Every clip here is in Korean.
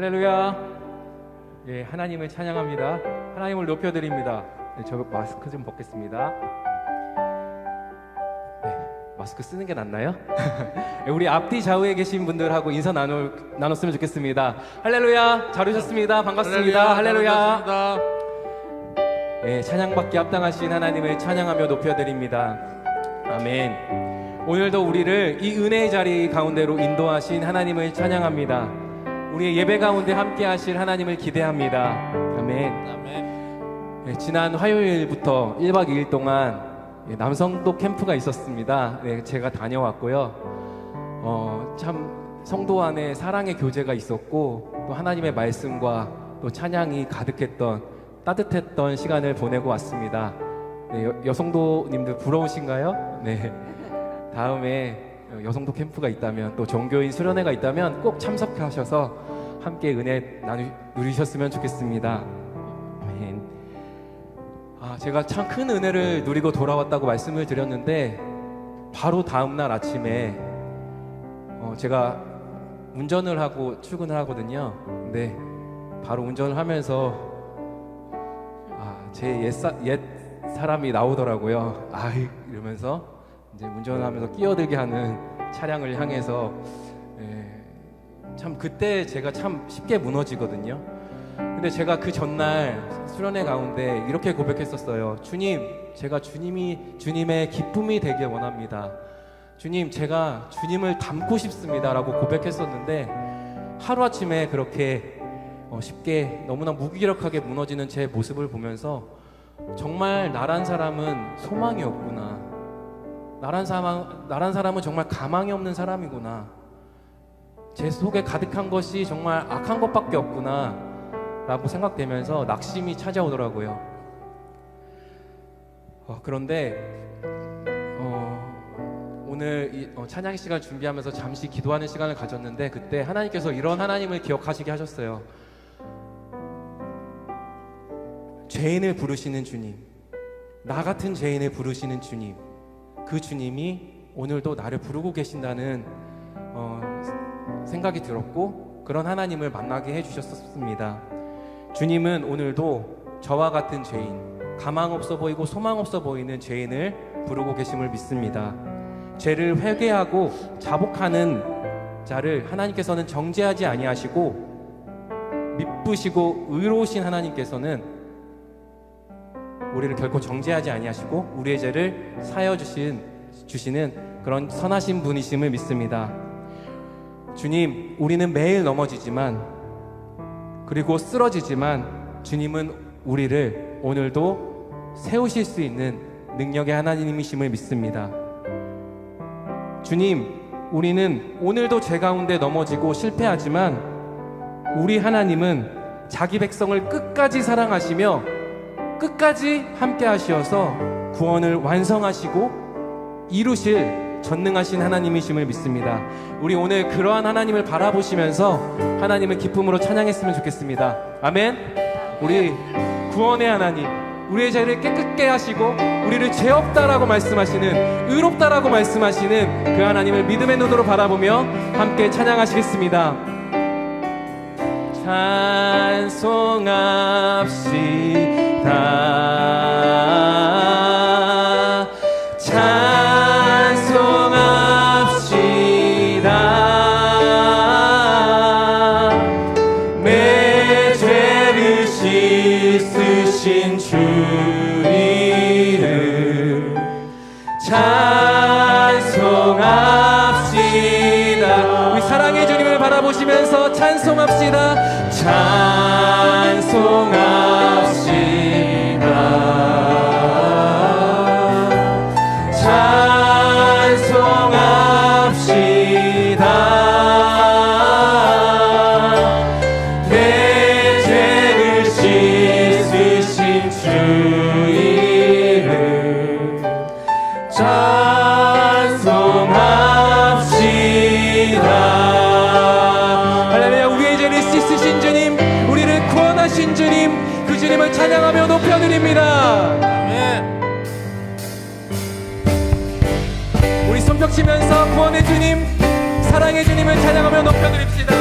할렐루야. 예, 하나님을 찬양합니다. 하나님을 높여드립니다. 네, 저 마스크 좀 벗겠습니다. 네, 마스크 쓰는 게 낫나요? 예, 우리 앞뒤 좌우에 계신 분들하고 인사 나누, 나눴으면 좋겠습니다. 할렐루야. 잘 오셨습니다. 반갑습니다. 할렐루야. 반갑습니다. 예, 찬양받기 합당하신 하나님을 찬양하며 높여드립니다. 아멘. 오늘도 우리를 이 은혜의 자리 가운데로 인도하신 하나님을 찬양합니다. 우리의 예배 가운데 함께 하실 하나님을 기대합니다. 아멘. 아멘. 예, 지난 화요일부터 1박 2일 동안 예, 남성도 캠프가 있었습니다. 네, 제가 다녀왔고요. 어, 참 성도 안에 사랑의 교제가 있었고 또 하나님의 말씀과 또 찬양이 가득했던 따뜻했던 시간을 보내고 왔습니다. 네, 여, 여성도님들 부러우신가요? 네. 다음에 여성도 캠프가 있다면 또 종교인 수련회가 있다면 꼭 참석하셔서 함께 은혜 나누 누리셨으면 좋겠습니다. 아멘. 아, 제가 참 큰 은혜를 누리고 돌아왔다고 말씀을 드렸는데 바로 다음 날 아침에 어, 제가 운전을 하고 출근을 하거든요. 근데 바로 운전을 하면서 아, 제 옛, 사, 옛 사람이 나오더라고요. 아, 이러면서 이제 운전을 하면서 끼어들게 하는 차량을 향해서 예, 참 그때 제가 참 쉽게 무너지거든요. 근데 제가 그 전날 수련회 가운데 이렇게 고백했었어요. 주님, 제가 주님이 주님의 기쁨이 되길 원합니다. 주님, 제가 주님을 닮고 싶습니다라고 고백했었는데 하루 아침에 그렇게 어, 쉽게 너무나 무기력하게 무너지는 제 모습을 보면서 정말 나란 사람은 소망이 없구나. 나란 사람 나란 사람은 정말 가망이 없는 사람이구나. 제 속에 가득한 것이 정말 악한 것밖에 없구나. 라고 생각되면서 낙심이 찾아오더라고요. 어, 그런데 어, 오늘 이, 어, 찬양 시간 준비하면서 잠시 기도하는 시간을 가졌는데 그때 하나님께서 이런 하나님을 기억하시게 하셨어요. 죄인을 부르시는 주님, 나 같은 죄인을 부르시는 주님, 그 주님이 오늘도 나를 부르고 계신다는 어, 생각이 들었고 그런 하나님을 만나게 해주셨습니다. 주님은 오늘도 저와 같은 죄인, 가망 없어 보이고 소망 없어 보이는 죄인을 부르고 계심을 믿습니다. 죄를 회개하고 자복하는 자를 하나님께서는 정죄하지 아니하시고 미쁘시고 의로우신 하나님께서는 우리를 결코 정죄하지 아니하시고 우리의 죄를 사여 주신 주시는 그런 선하신 분이심을 믿습니다. 주님, 우리는 매일 넘어지지만 그리고 쓰러지지만 주님은 우리를 오늘도 세우실 수 있는 능력의 하나님이심을 믿습니다. 주님, 우리는 오늘도 죄 가운데 넘어지고 실패하지만 우리 하나님은 자기 백성을 끝까지 사랑하시며 끝까지 함께 하시어서 구원을 완성하시고 이루실 전능하신 하나님이심을 믿습니다. 우리 오늘 그러한 하나님을 바라보시면서 하나님을 기쁨으로 찬양했으면 좋겠습니다. 아멘. 우리 구원의 하나님, 우리의 죄를 깨끗게 하시고 우리를 죄 없다라고 말씀하시는 의롭다라고 말씀하시는 그 하나님을 믿음의 눈으로 바라보며 함께 찬양하시겠습니다. 찬송합시 다. 찬 치면서 구원의 주님 사랑의 주님을 찬양하며 높여드립시다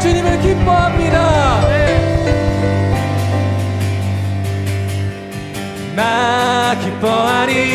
주님을 기뻐합니다. 네. 나 기뻐하니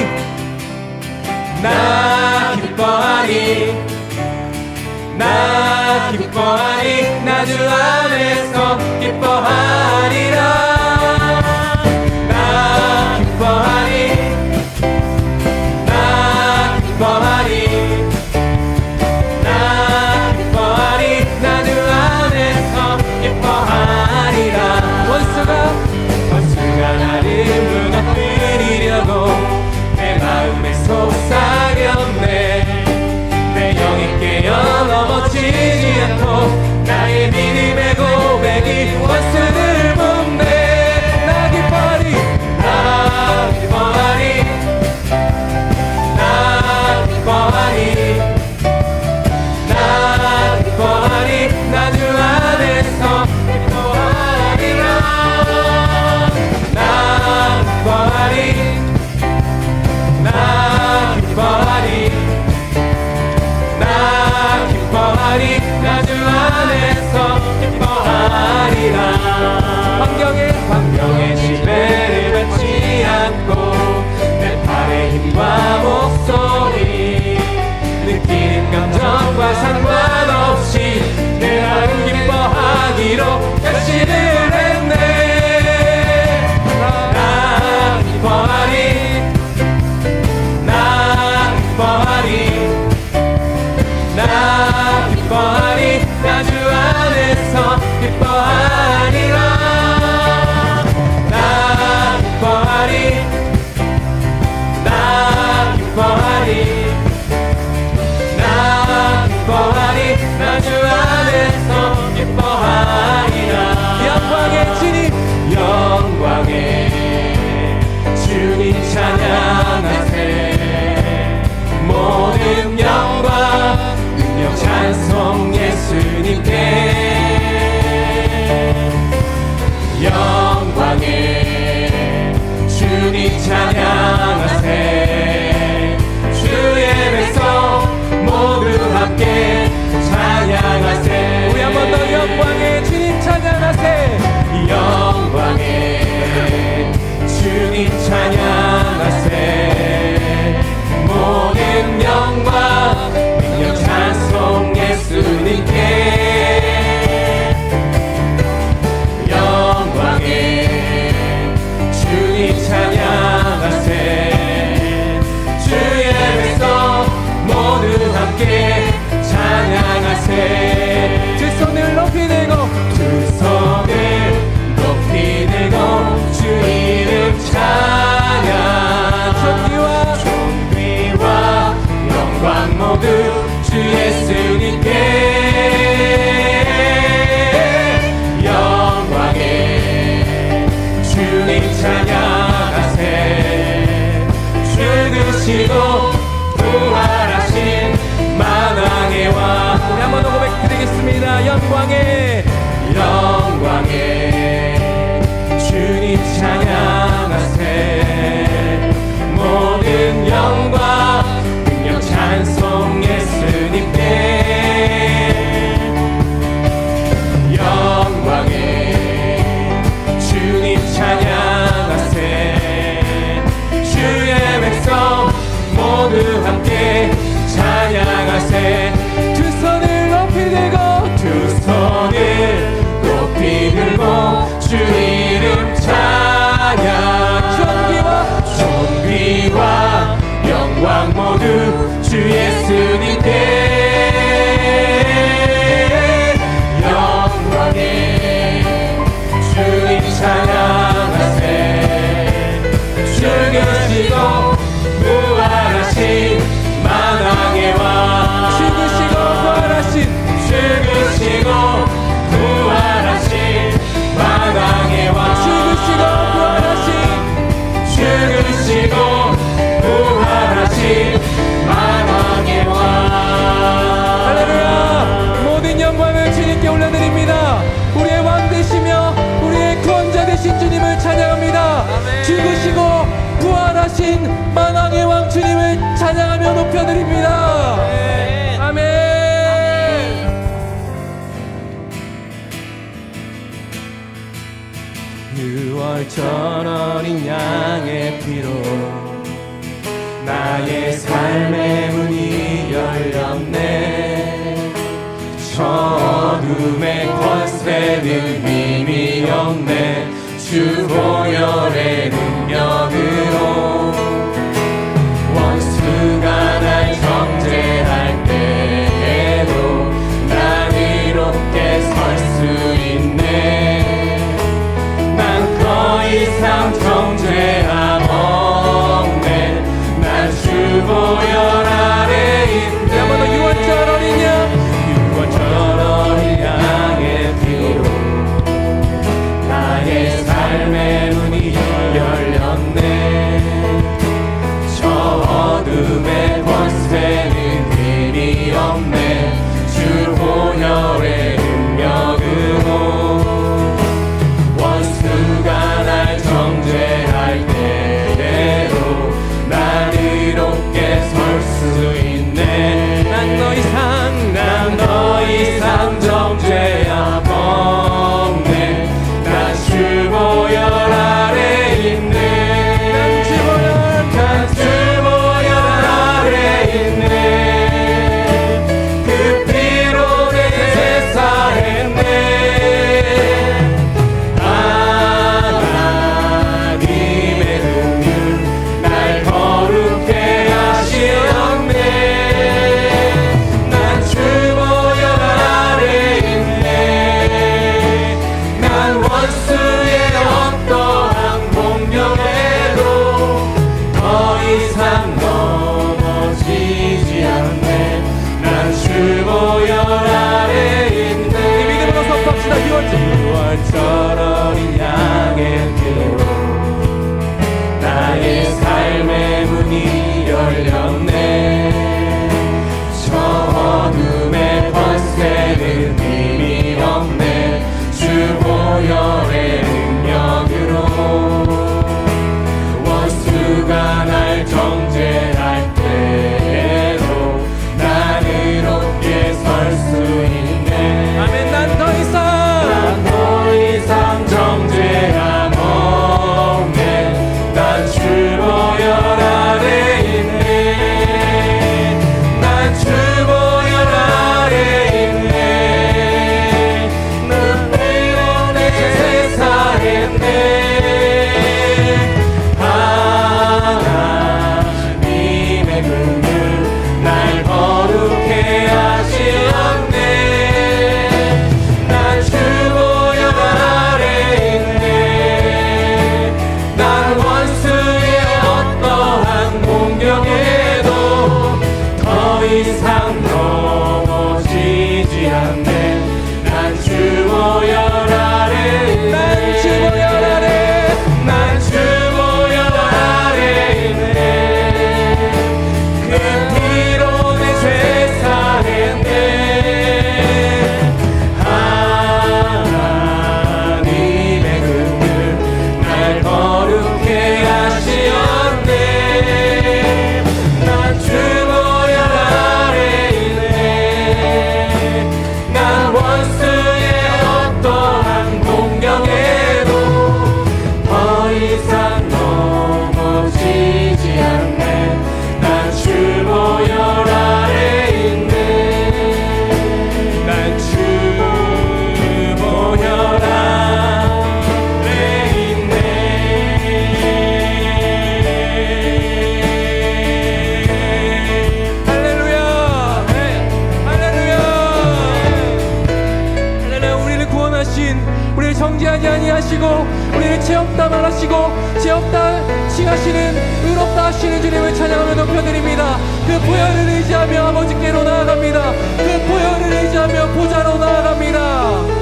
말하시고 죄 없다 칭하시는 의롭다 하시는 주님을 찬양하며 높여드립니다. 그 보혈을 의지하며 아버지께로 나아갑니다. 그 보혈을 의지하며 보좌로 나아갑니다.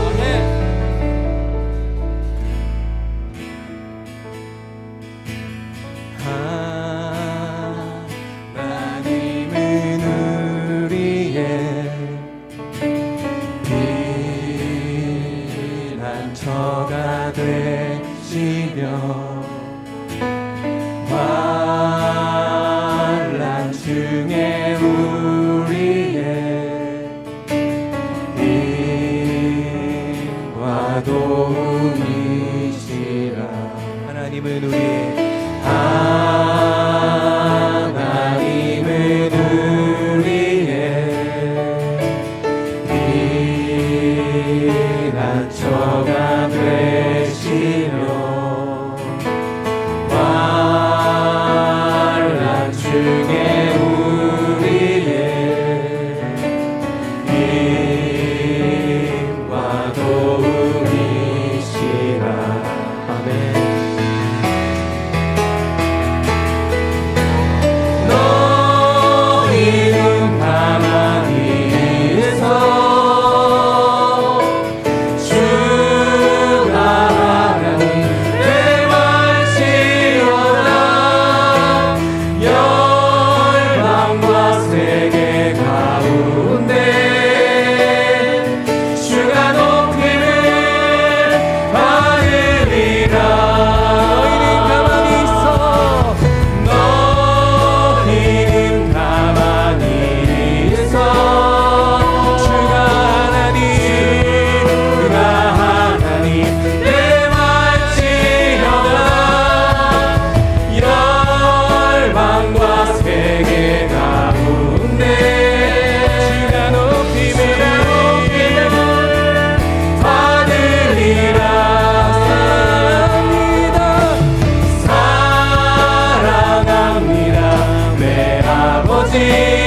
Moses.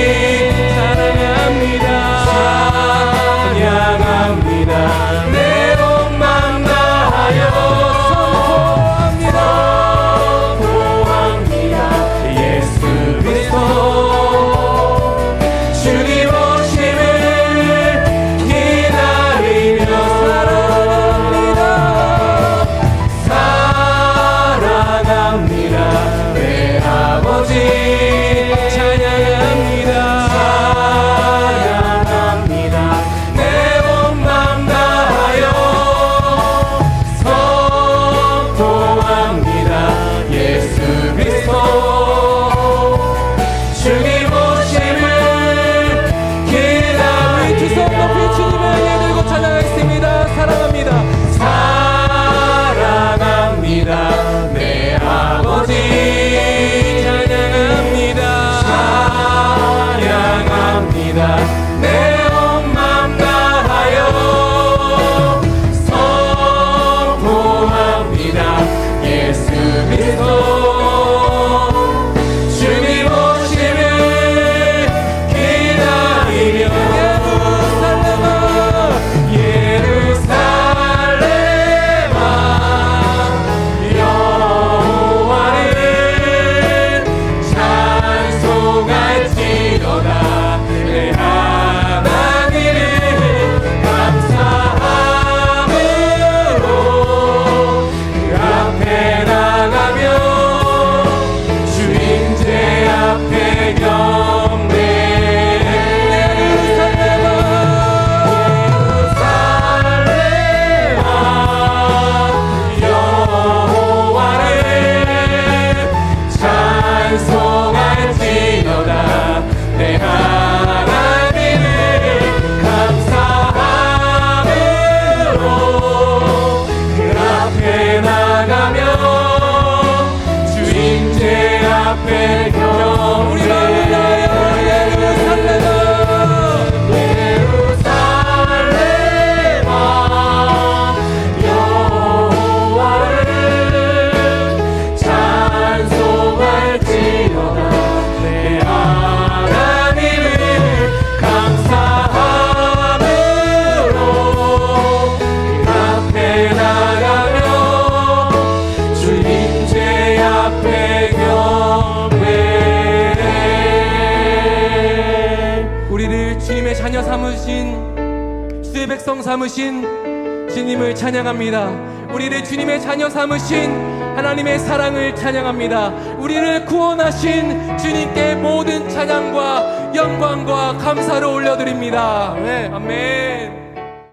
찬양합니다. 우리를 주님의 자녀 삼으신 하나님의 사랑을 찬양합니다. 우리를 구원하신 주님께 모든 찬양과 영광과 감사를 올려드립니다. 아멘. 아멘.